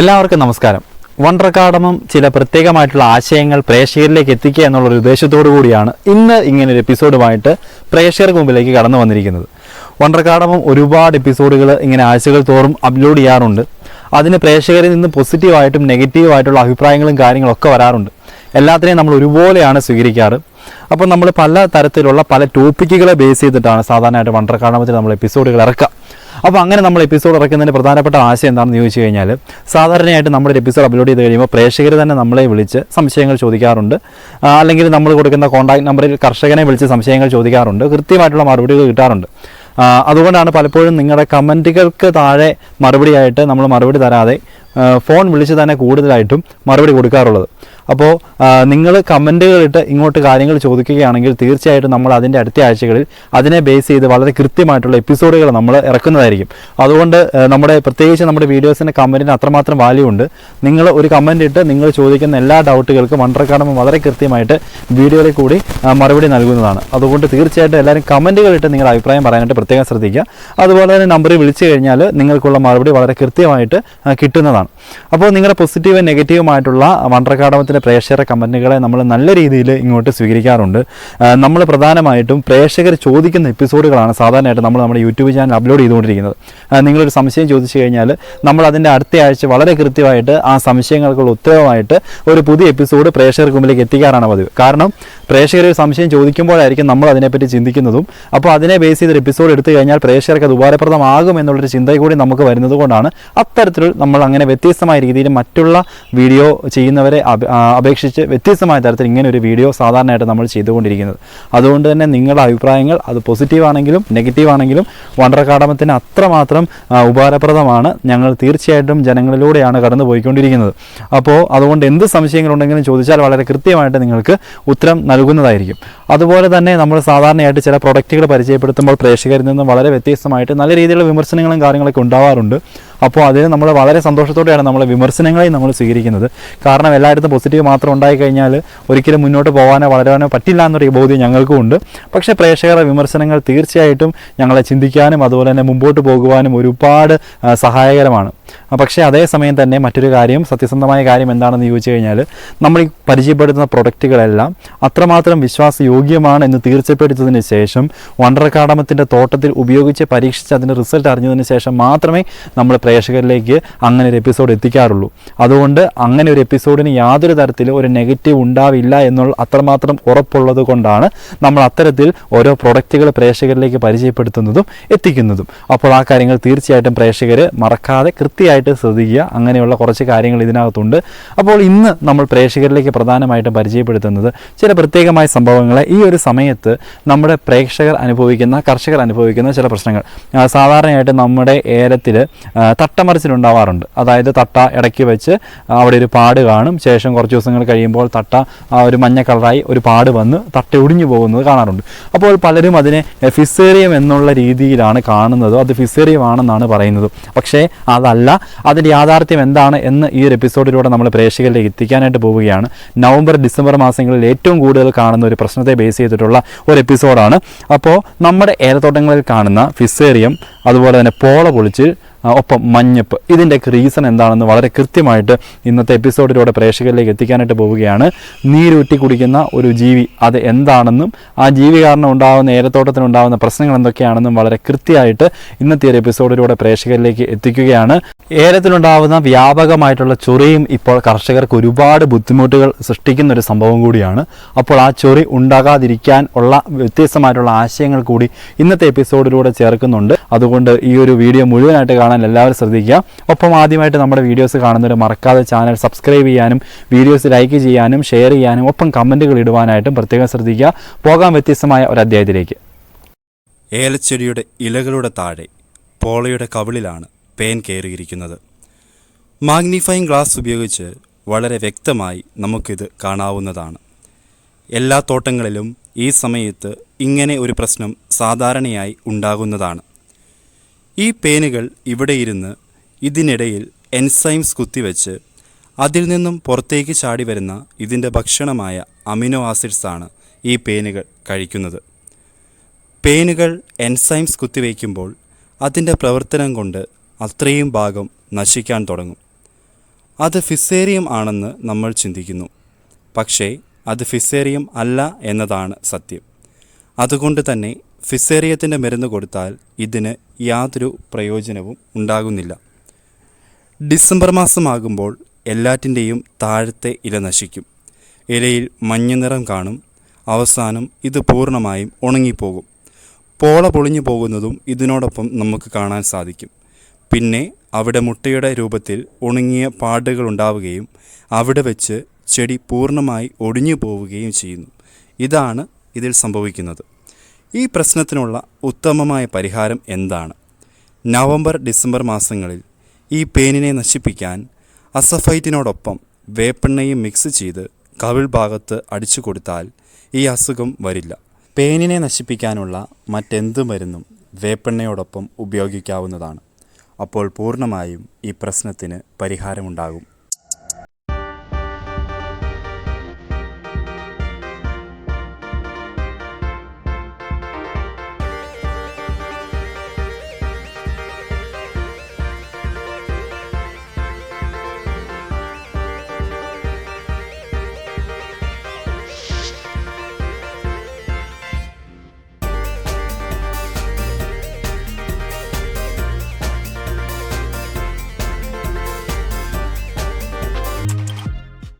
എല്ലാവർക്കും നമസ്കാരം. വണ്ടർ വണ്ടർക്കാടമം ചില പ്രത്യേകമായിട്ടുള്ള ആശയങ്ങൾ പ്രേക്ഷകരിലേക്ക് എത്തിക്കുക എന്നുള്ളൊരു ഉദ്ദേശത്തോടു കൂടിയാണ് ഇന്ന് ഇങ്ങനെ ഒരു എപ്പിസോഡുമായിട്ട് പ്രേക്ഷകർക്ക് മുമ്പിലേക്ക് കടന്നു വന്നിരിക്കുന്നത്. വണ്ടർ വണ്ടർക്കാടമം ഒരുപാട് എപ്പിസോഡുകൾ ഇങ്ങനെ ആഴ്ചകൾ തോറും അപ്ലോഡ് ചെയ്യാറുണ്ട്. അതിന് പ്രേക്ഷകരിൽ നിന്ന് പോസിറ്റീവായിട്ടും നെഗറ്റീവായിട്ടുള്ള അഭിപ്രായങ്ങളും കാര്യങ്ങളൊക്കെ വരാറുണ്ട്. എല്ലാത്തിനെയും നമ്മൾ ഒരുപോലെയാണ് സ്വീകരിക്കാറ്. അപ്പോൾ നമ്മൾ പല തരത്തിലുള്ള പല ടോപ്പിക്കുകളെ ബേസ് ചെയ്തിട്ടാണ് സാധാരണയായിട്ട് വണ്ടർ വണ്ടർക്കാടമത്തിൽ നമ്മൾ എപ്പിസോഡുകൾ ഇറക്കുക. അപ്പോൾ അങ്ങനെ നമ്മൾ എപ്പിസോഡ് ഇറക്കുന്നതിന്റെ പ്രധാനപ്പെട്ട ആശയം എന്താണെന്ന് ചോദിച്ചു കഴിഞ്ഞാൽ സാധാരണയായിട്ട് നമ്മുടെ എപ്പിസോഡ് അപ്ലോഡ് ചെയ്ത് കഴിയുമ്പോൾ പ്രേക്ഷകർ തന്നെ നമ്മളെ വിളിച്ച് സംശയങ്ങൾ ചോദിക്കാറുണ്ട്. അല്ലെങ്കിൽ നമ്മൾ കൊടുക്കുന്ന കോൺടാക്ട് നമ്പറിൽ കർഷകനെ വിളിച്ച് സംശയങ്ങൾ ചോദിക്കാറുണ്ട്. കൃത്യമായിട്ടുള്ള മറുപടികൾ കിട്ടാറുണ്ട്. അതുകൊണ്ടാണ് പലപ്പോഴും നിങ്ങളുടെ കമന്റുകൾക്ക് താഴെ മറുപടിയായിട്ട് നമ്മൾ മറുപടി തരാതെ ഫോൺ വിളിച്ച് തന്നെ കൂടുതലായിട്ടും മറുപടി കൊടുക്കാറുള്ളത്. അപ്പോൾ നിങ്ങൾ കമന്റുകളിട്ട് ഇങ്ങോട്ട് കാര്യങ്ങൾ ചോദിക്കുകയാണെങ്കിൽ തീർച്ചയായിട്ടും നമ്മൾ അതിന്റെ അടുത്ത ആഴ്ചകളിൽ അതിനെ ബേസ് ചെയ്ത് വളരെ കൃത്യമായിട്ടുള്ള എപ്പിസോഡുകൾ നമ്മൾ ഇറക്കുന്നതായിരിക്കും. അതുകൊണ്ട് നമ്മുടെ പ്രത്യേകിച്ച് നമ്മുടെ വീഡിയോസിന്റെ കമന്റിന് അത്രമാത്രം വാല്യൂ ഉണ്ട്. നിങ്ങൾ ഒരു കമന്റ് ഇട്ട് നിങ്ങൾ ചോദിക്കുന്ന എല്ലാ ഡൗട്ടുകൾക്കും വണ്ടർക്കാടം വളരെ കൃത്യമായിട്ട് വീഡിയോയിൽ കൂടി മറുപടി നൽകുന്നതാണ്. അതുകൊണ്ട് തീർച്ചയായിട്ടും എല്ലാവരും കമന്റുകളിട്ട് നിങ്ങളുടെ അഭിപ്രായം പറയാനായിട്ട് പ്രത്യേകം ശ്രദ്ധിക്കുക. അതുപോലെ തന്നെ നമ്പറിൽ വിളിച്ചു കഴിഞ്ഞാൽ നിങ്ങൾക്കുള്ള മറുപടി വളരെ കൃത്യമായിട്ട് ആ, കിട്ടുന്നതാണ് അപ്പോൾ നിങ്ങളുടെ പോസിറ്റീവും നെഗറ്റീവുമായിട്ടുള്ള വണ്ടർക്കാടമത്തിന്റെ പ്രേക്ഷകരുടെ കമന്റുകളെ നമ്മൾ നല്ല രീതിയിൽ ഇങ്ങോട്ട് സ്വീകരിക്കാറുണ്ട്. നമ്മൾ പ്രധാനമായിട്ടും പ്രേക്ഷകർ ചോദിക്കുന്ന എപ്പിസോഡുകളാണ് സാധാരണയായിട്ട് നമ്മൾ നമ്മുടെ യൂട്യൂബ് ചാനൽ അപ്ലോഡ് ചെയ്തുകൊണ്ടിരിക്കുന്നത്. നിങ്ങളൊരു സംശയം ചോദിച്ചു കഴിഞ്ഞാൽ നമ്മൾ അതിന്റെ അടുത്ത ആഴ്ച വളരെ കൃത്യമായിട്ട് ആ സംശയങ്ങൾക്കുള്ള ഉത്തരവുമായിട്ട് ഒരു പുതിയ എപ്പിസോഡ് പ്രേക്ഷകർക്ക് മുമ്പിലേക്ക് എത്തിക്കാറാണ് പതിവ്. കാരണം പ്രേക്ഷകർ ഒരു സംശയം ചോദിക്കുമ്പോഴായിരിക്കും നമ്മൾ അതിനെപ്പറ്റി ചിന്തിക്കുന്നതും. അപ്പോൾ അതിനെ ബേസ് ചെയ്തൊരു എപ്പിസോഡ് എടുത്തു കഴിഞ്ഞാൽ പ്രേക്ഷകർക്ക് അത് ഉപകാരപ്രദമാകും എന്നുള്ളൊരു ചിന്ത കൂടി നമുക്ക് വരുന്നത് കൊണ്ടാണ് അത്തരത്തിൽ നമ്മൾ അങ്ങനെ വ്യത്യസ്തമായ രീതിയിൽ മറ്റുള്ള വീഡിയോ ചെയ്യുന്നവരെ അപേക്ഷിച്ച് വ്യത്യസ്തമായ തരത്തിൽ ഇങ്ങനെ ഒരു വീഡിയോ സാധാരണയായിട്ട് നമ്മൾ ചെയ്തുകൊണ്ടിരിക്കുന്നത്. അതുകൊണ്ട് തന്നെ നിങ്ങളുടെ അഭിപ്രായങ്ങൾ അത് പോസിറ്റീവ് ആണെങ്കിലും നെഗറ്റീവ് ആണെങ്കിലും വണ്ടർ അക്കാഡമത്തിന് അത്രമാത്രം ഉപകാരപ്രദമാണ്. ഞങ്ങൾ തീർച്ചയായിട്ടും ജനങ്ങളിലൂടെയാണ് കടന്നു പോയിക്കൊണ്ടിരിക്കുന്നത് അപ്പോൾ അതുകൊണ്ട് എന്ത് സംശയങ്ങളുണ്ടെങ്കിലും ചോദിച്ചാൽ വളരെ കൃത്യമായിട്ട് നിങ്ങൾക്ക് ഉത്തരം നൽകുന്നതായിരിക്കും. അതുപോലെ തന്നെ നമ്മൾ സാധാരണയായിട്ട് ചില പ്രൊഡക്റ്റുകൾ പരിചയപ്പെടുത്തുമ്പോൾ പ്രേക്ഷകരിൽ നിന്നും വളരെ വ്യത്യസ്തമായിട്ട് നല്ല രീതിയിലുള്ള വിമർശനങ്ങളും കാര്യങ്ങളൊക്കെ ഉണ്ടാവാറുണ്ട്. അപ്പോൾ അതിന് നമ്മൾ വളരെ സന്തോഷത്തോടെയാണ് നമ്മൾ വിമർശനങ്ങളെയും നമ്മൾ സ്വീകരിക്കുന്നത്. കാരണം എല്ലായിടത്തും പോസിറ്റീവ് മാത്രം ഉണ്ടായി കഴിഞ്ഞാൽ ഒരിക്കലും മുന്നോട്ട് പോകാനോ വളരാനോ പറ്റില്ല എന്നൊരു ബോധ്യം ഞങ്ങൾക്കും ഉണ്ട്. പക്ഷേ പ്രേക്ഷകരുടെ വിമർശനങ്ങൾ തീർച്ചയായിട്ടും ഞങ്ങളെ ചിന്തിക്കാനും അതുപോലെ തന്നെ മുമ്പോട്ട് പോകുവാനും ഒരുപാട് സഹായകരമാണ്. പക്ഷേ അതേസമയം തന്നെ മറ്റൊരു കാര്യം സത്യസന്ധമായ കാര്യം എന്താണെന്ന് ചോദിച്ചു കഴിഞ്ഞാൽ നമ്മൾ ഈ പരിചയപ്പെടുത്തുന്ന പ്രൊഡക്റ്റുകളെല്ലാം അത്രമാത്രം വിശ്വാസയോഗ്യമാണ് എന്ന് തീർച്ചപ്പെടുത്തതിന് ശേഷം വണ്ടർ അക്കാഡമത്തിന്റെ തോട്ടത്തിൽ ഉപയോഗിച്ച് പരീക്ഷിച്ച് അതിന്റെ റിസൾട്ട് അറിഞ്ഞതിന് ശേഷം മാത്രമേ നമ്മൾ പ്രേക്ഷകരിലേക്ക് അങ്ങനെ ഒരു എപ്പിസോഡ് എത്തിക്കാറുള്ളൂ. അതുകൊണ്ട് അങ്ങനെ ഒരു എപ്പിസോഡിന് യാതൊരു തരത്തിലും ഒരു നെഗറ്റീവ് ഉണ്ടാവില്ല എന്നുള്ള അത്രമാത്രം ഉറപ്പുള്ളത് കൊണ്ടാണ് നമ്മൾ അത്തരത്തിൽ ഓരോ പ്രൊഡക്റ്റുകൾ പ്രേക്ഷകരിലേക്ക് പരിചയപ്പെടുത്തുന്നതും എത്തിക്കുന്നതും. അപ്പോൾ ആ കാര്യങ്ങൾ തീർച്ചയായിട്ടും പ്രേക്ഷകർ മറക്കാതെ കൃത്യമായിട്ട് ശ്രദ്ധിക്കുക. അങ്ങനെയുള്ള കുറച്ച് കാര്യങ്ങൾ ഇതിനകത്തുണ്ട്. അപ്പോൾ ഇന്ന് നമ്മൾ പ്രേക്ഷകരിലേക്ക് പ്രധാനമായിട്ടും പരിചയപ്പെടുത്തുന്നത് ചില പ്രത്യേകമായ സംഭവങ്ങളെ ഈ ഒരു സമയത്ത് നമ്മുടെ പ്രേക്ഷകർ അനുഭവിക്കുന്ന കർഷകർ അനുഭവിക്കുന്ന ചില പ്രശ്നങ്ങൾ. സാധാരണയായിട്ട് നമ്മുടെ ഏലത്തിൽ തട്ടമറിച്ചിലുണ്ടാവാറുണ്ട് അതായത് തട്ട ഇടയ്ക്ക് വെച്ച് അവിടെ ഒരു പാട് കാണും. ശേഷം കുറച്ച് ദിവസങ്ങൾ കഴിയുമ്പോൾ തട്ട ഒരു മഞ്ഞ കളറായി ഒരു പാട് വന്ന് തട്ട ഒടിഞ്ഞു പോകുന്നത് കാണാറുണ്ട്. അപ്പോൾ പലരും അതിനെ ഫിസേറിയം എന്നുള്ള രീതിയിലാണ് കാണുന്നത്. അത് ഫിസേറിയം ആണെന്നാണ് പറയുന്നത്. പക്ഷേ അതല്ല അതിന്റെ യാഥാർത്ഥ്യം എന്താണ് എന്ന് ഈ ഒരു എപ്പിസോഡിലൂടെ നമ്മൾ പ്രേക്ഷകരിലേക്ക് എത്തിക്കാനായിട്ട് പോവുകയാണ്. നവംബർ ഡിസംബർ മാസങ്ങളിൽ ഏറ്റവും കൂടുതൽ കാണുന്ന ഒരു പ്രശ്നത്തെ ബേസ് ചെയ്തിട്ടുള്ള ഒരു എപ്പിസോഡാണ്. അപ്പോൾ നമ്മുടെ ഏലത്തോട്ടങ്ങളിൽ കാണുന്ന ഫിസേറിയം അതുപോലെ തന്നെ പോള പൊളിച്ച് ഒപ്പം മഞ്ഞപ്പ്. ഇതിന്റെയൊക്കെ റീസൺ എന്താണെന്ന് വളരെ കൃത്യമായിട്ട് ഇന്നത്തെ എപ്പിസോഡിലൂടെ പ്രേക്ഷകരിലേക്ക് എത്തിക്കാനായിട്ട് പോവുകയാണ്. നീരൂറ്റി കുടിക്കുന്ന ഒരു ജീവി അത് എന്താണെന്നും ആ ജീവി കാരണം ഉണ്ടാകുന്ന ഏലത്തോട്ടത്തിനുണ്ടാകുന്ന പ്രശ്നങ്ങൾ എന്തൊക്കെയാണെന്നും വളരെ കൃത്യമായിട്ട് ഇന്നത്തെ ഒരു എപ്പിസോഡിലൂടെ പ്രേക്ഷകരിലേക്ക് എത്തിക്കുകയാണ്. ഏലത്തിലുണ്ടാകുന്ന വ്യാപകമായിട്ടുള്ള ചൊറിയും ഇപ്പോൾ കർഷകർക്ക് ഒരുപാട് ബുദ്ധിമുട്ടുകൾ സൃഷ്ടിക്കുന്ന ഒരു സംഭവം കൂടിയാണ്. അപ്പോൾ ആ ചൊറി ഉണ്ടാകാതിരിക്കാൻ ഉള്ള വ്യത്യസ്തമായിട്ടുള്ള ആശയങ്ങൾ കൂടി ഇന്നത്തെ എപ്പിസോഡിലൂടെ ചേർക്കുന്നുണ്ട്. അതുകൊണ്ട് ഈ ഒരു വീഡിയോ മുഴുവനായിട്ട് കാണാൻ എല്ലാവരും ശ്രദ്ധിക്കുക. ഒപ്പം ആദ്യമായിട്ട് നമ്മുടെ വീഡിയോസ് കാണുന്നവർ മറക്കാതെ ചാനൽ സബ്സ്ക്രൈബ് ചെയ്യാനും വീഡിയോസ് ലൈക്ക് ചെയ്യാനും ഷെയർ ചെയ്യാനും ഒപ്പം കമന്റുകൾ ഇടുവാനായിട്ടും പ്രത്യേകം ശ്രദ്ധിക്കുക. പോകാൻ വ്യത്യസ്തമായ ഒരു അധ്യായത്തിലേക്ക്. ഏലച്ചെടിയുടെ ഇലകളുടെ താഴെ പോളയുടെ കവിളിലാണ് പേൻ കയറിയിരിക്കുന്നത്. മാഗ്നിഫൈങ് ഗ്ലാസ് ഉപയോഗിച്ച് വളരെ വ്യക്തമായി നമുക്കിത് കാണാവുന്നതാണ്. എല്ലാ തോട്ടങ്ങളിലും ഈ സമയത്ത് ഇങ്ങനെ ഒരു പ്രശ്നം സാധാരണയായി ഉണ്ടാകുന്നതാണ്. ഈ പേനുകൾ ഇവിടെ ഇരുന്ന് ഇതിനിടയിൽ എൻസൈംസ് കുത്തിവെച്ച് അതിൽ നിന്നും പുറത്തേക്ക് ചാടി വരുന്ന ഇതിന്റെ ഭക്ഷണമായ അമിനോ ആസിഡ്സാണ് ഈ പേനുകൾ കഴിക്കുന്നത്. പേനുകൾ എൻസൈംസ് കുത്തിവയ്ക്കുമ്പോൾ അതിന്റെ പ്രവർത്തനം കൊണ്ട് അത്രയും ഭാഗം നശിക്കാൻ തുടങ്ങും. അത് ഫിസേറിയം ആണെന്ന് നമ്മൾ ചിന്തിക്കുന്നു. പക്ഷേ അത് ഫിസേറിയം അല്ല എന്നതാണ് സത്യം. അതുകൊണ്ട് തന്നെ ഫിസേറിയത്തിന്റെ മരുന്ന് കൊടുത്താൽ ഇതിന് യാതൊരു പ്രയോജനവും ഉണ്ടാകുന്നില്ല. ഡിസംബർ മാസമാകുമ്പോൾ എല്ലാറ്റിന്റെയും താഴത്തെ ഇല നശിക്കും. ഇലയിൽ മഞ്ഞ നിറം കാണും. അവസാനം ഇത് പൂർണമായും ഉണങ്ങിപ്പോകും. പോള പൊളിഞ്ഞു പോകുന്നതും ഇതിനോടൊപ്പം നമുക്ക് കാണാൻ സാധിക്കും. പിന്നെ അവിടെ മുട്ടയുടെ രൂപത്തിൽ ഉണങ്ങിയ പാടുകൾ ഉണ്ടാവുകയും അവിടെ വെച്ച് ചെടി പൂർണമായി ഒടിഞ്ഞു പോവുകയും ചെയ്യുന്നു. ഇതാണ് ഇതിൽ സംഭവിക്കുന്നത്. ഈ പ്രശ്നത്തിനുള്ള ഉത്തമമായ പരിഹാരം എന്താണ്? നവംബർ ഡിസംബർ മാസങ്ങളിൽ ഈ പേനിനെ നശിപ്പിക്കാൻ അസഫൈറ്റിനോടൊപ്പം വേപ്പെണ്ണയും മിക്സ് ചെയ്ത് കവിൾ ഭാഗത്ത് അടിച്ചു കൊടുത്താൽ ഈ അസുഖം വരില്ല. പേനിനെ നശിപ്പിക്കാനുള്ള മറ്റെന്ത് മരുന്നും വേപ്പെണ്ണയോടൊപ്പം ഉപയോഗിക്കാവുന്നതാണ്. അപ്പോൾ പൂർണമായും ഈ പ്രശ്നത്തിന് പരിഹാരമുണ്ടാകും.